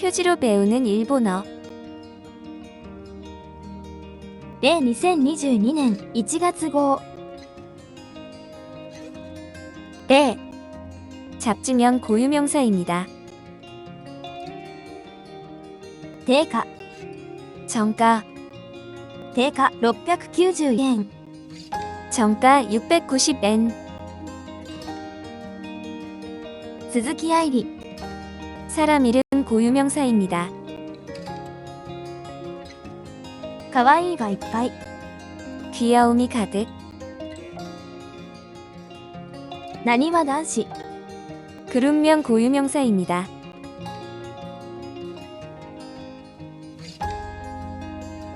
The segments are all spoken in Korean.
표지로 배우는 일본어. 例2022年1月号例 잡지명 고유명사입니다. 定価 정가, 定価690円 정가 690엔, 鈴木愛理 사람 이름 고유명사입니다. 가와이가 이빠이. 귀여움이 가득. 나니와 나시. 그룹명 고유명사입니다.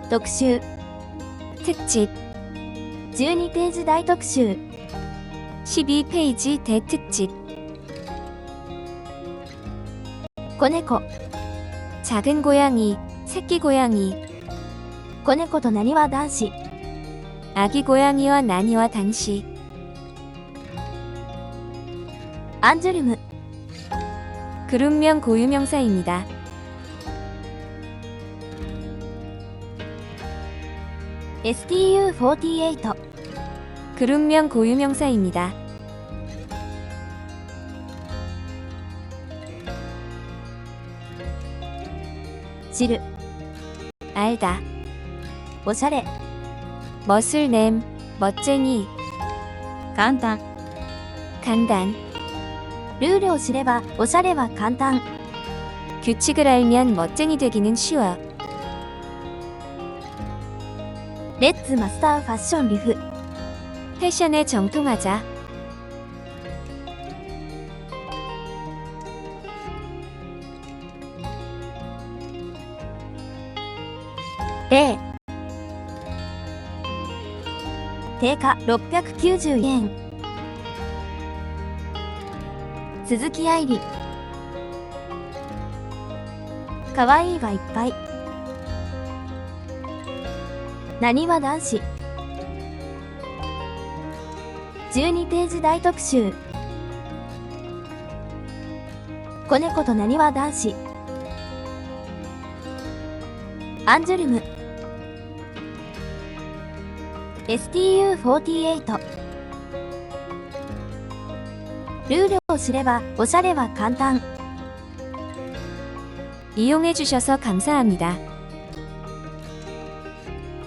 독슈 특집. 12페이지 대특슈 12페이지 대특집. 子猫 작은 고양이, 새끼 고양이, 子猫となにわ男子 아기 고양이와 나니와 당시, アンジュルム 그룹명 고유명사입니다. STU48 그룹명 고유명사입니다. 지르. 알다. 모사레 멋을 냄 멋쟁이. 간단 간단. 룰을 오시레바 오사레와 간단 규칙을 알면 멋쟁이 되기는 쉬워. 렛츠 마스터 패션 리프 패션에 정통하자. 定価690円。鈴木愛理可愛いがいっぱい。なにわ男子。12ページ大特集。子猫となにわ男子。アンジュルム STU48 ルールを知ればおしゃれは簡単 이용해주셔서 감사합니다.